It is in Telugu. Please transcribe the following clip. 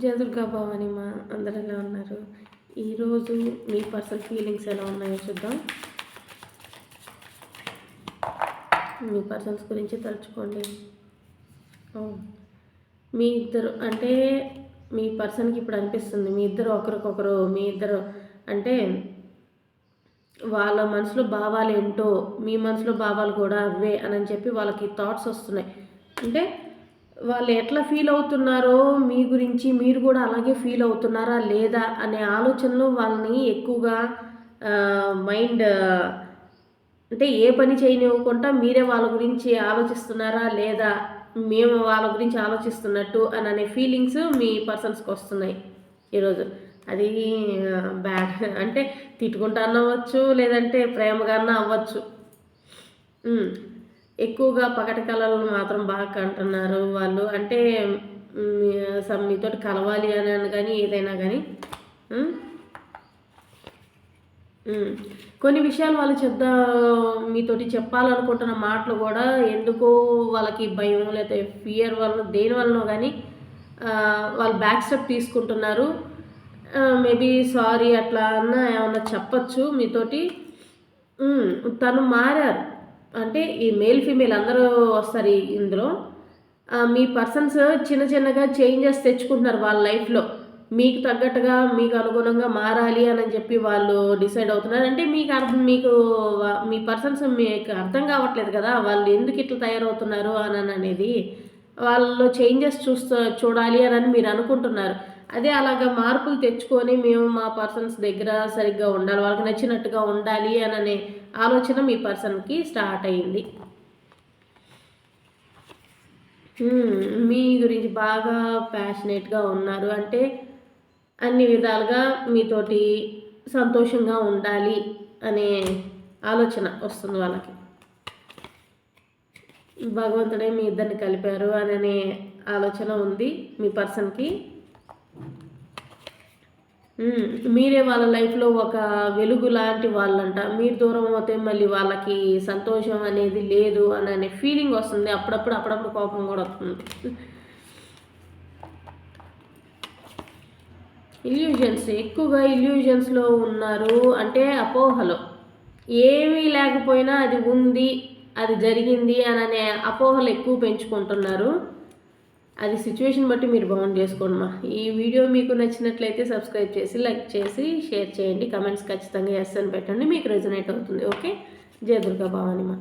జయదుర్గా భవాని మా అందరు ఎలా ఉన్నారు? ఈరోజు మీ పర్సనల్ ఫీలింగ్స్ ఎలా ఉన్నాయో చూద్దాం. మీ పర్సన్స్ గురించి తలుచుకోండి. మీ ఇద్దరు అంటే మీ పర్సన్కి ఇప్పుడు అనిపిస్తుంది మీ ఇద్దరు ఒకరికొకరు మీ ఇద్దరు అంటే వాళ్ళ మనసులో భావాలు ఏంటో మీ మనసులో భావాలు కూడా అవే అని చెప్పి వాళ్ళకి థాట్స్ వస్తున్నాయి. అంటే వాళ్ళు ఎట్లా ఫీల్ అవుతున్నారో మీ గురించి మీరు కూడా అలాగే ఫీల్ అవుతున్నారా లేదా అనే ఆలోచనలు వాళ్ళని ఎక్కువగా మైండ్ అంటే ఏ పని చేయనివ్వకుండా మీరే వాళ్ళ గురించి ఆలోచిస్తున్నారా లేదా మేము వాళ్ళ గురించి ఆలోచిస్తున్నట్టు అని అనే ఫీలింగ్స్ మీ పర్సన్స్కి వస్తున్నాయి ఈరోజు అది బ్యాడ్ అంటే తిట్టుకుంటా అవ్వచ్చు లేదంటే ప్రేమగా అవ్వచ్చు. ఎక్కువగా పగటి కళలను మాత్రం బాగా కంటున్నారు వాళ్ళు. అంటే మ్, సమ్ మీతోటి కలవాలి అని కానీ ఏదైనా కానీ కొన్ని విషయాలు వాళ్ళు చెప్దా మీతోటి చెప్పాలనుకుంటున్న మాటలు కూడా ఎందుకో వాళ్ళకి భయం లేకపోతే ఫియర్ వల్ల దేని వలనో కానీ వాళ్ళు బ్యాక్ స్టెప్ తీసుకుంటున్నారు. మేబీ సారీ అట్లా అన్న ఏమన్నా చెప్పచ్చు మీతోటి? తను మారారు. అంటే ఈ మేల్ ఫీమేల్ అందరూ వస్తారు ఇందులో. మీ పర్సన్స్ చిన్న చిన్నగా చేంజెస్ తెచ్చుకుంటున్నారు వాళ్ళ లైఫ్లో మీకు తగ్గట్టుగా మీకు అనుగుణంగా మారాలి అని చెప్పి వాళ్ళు డిసైడ్ అవుతున్నారు. అంటే మీకు అర్థం మీకు మీ పర్సన్స్ మీకు అర్థం కావట్లేదు కదా వాళ్ళు ఎందుకు ఇట్లా తయారవుతున్నారు అని అనేది. వాళ్ళలో చేంజెస్ చూస్తూ చూడాలి అని మీరు అనుకుంటున్నారు. అదే అలాగా మార్పులు తెచ్చుకొని మేము మా పర్సన్స్ దగ్గర సరిగ్గా ఉండాలి వాళ్ళకి నచ్చినట్టుగా ఉండాలి అని ఆలోచన మీ పర్సన్కి స్టార్ట్ అయింది. మీ గురించి బాగా ప్యాషనేట్గా ఉన్నారు. అంటే అన్ని విధాలుగా మీతోటి సంతోషంగా ఉండాలి అనే ఆలోచన వస్తుంది వాళ్ళకి. భగవంతుడే మీ ఇద్దరిని కలిపారు అనే ఆలోచన ఉంది మీ పర్సన్కి. మీరే వాళ్ళ లైఫ్లో ఒక వెలుగు లాంటి వాళ్ళంట. మీరు దూరం అవుతే మళ్ళీ వాళ్ళకి సంతోషం అనేది లేదు అని అనే ఫీలింగ్ వస్తుంది. అప్పుడప్పుడు అప్పుడప్పుడు కోపం కూడా వస్తుంది. ఇల్యూజన్స్ ఎక్కువగా ఇల్యూజన్స్లో ఉన్నారు అంటే అపోహలో. ఏమీ లేకపోయినా అది ఉంది అది జరిగింది అని అనే అపోహలు ఎక్కువ పెంచుకుంటున్నారు. అది సిచ్యువేషన్ బట్టి మీరు బాగుంది చేసుకోండి మా. ఈ వీడియో మీకు నచ్చినట్లయితే సబ్స్క్రైబ్ చేసి లైక్ చేసి షేర్ చేయండి. కమెంట్స్ ఖచ్చితంగా ఎస్ అని పెట్టండి. మీకు రెజనేట్ అవుతుంది. ఓకే జయ దుర్గా భవాని మా.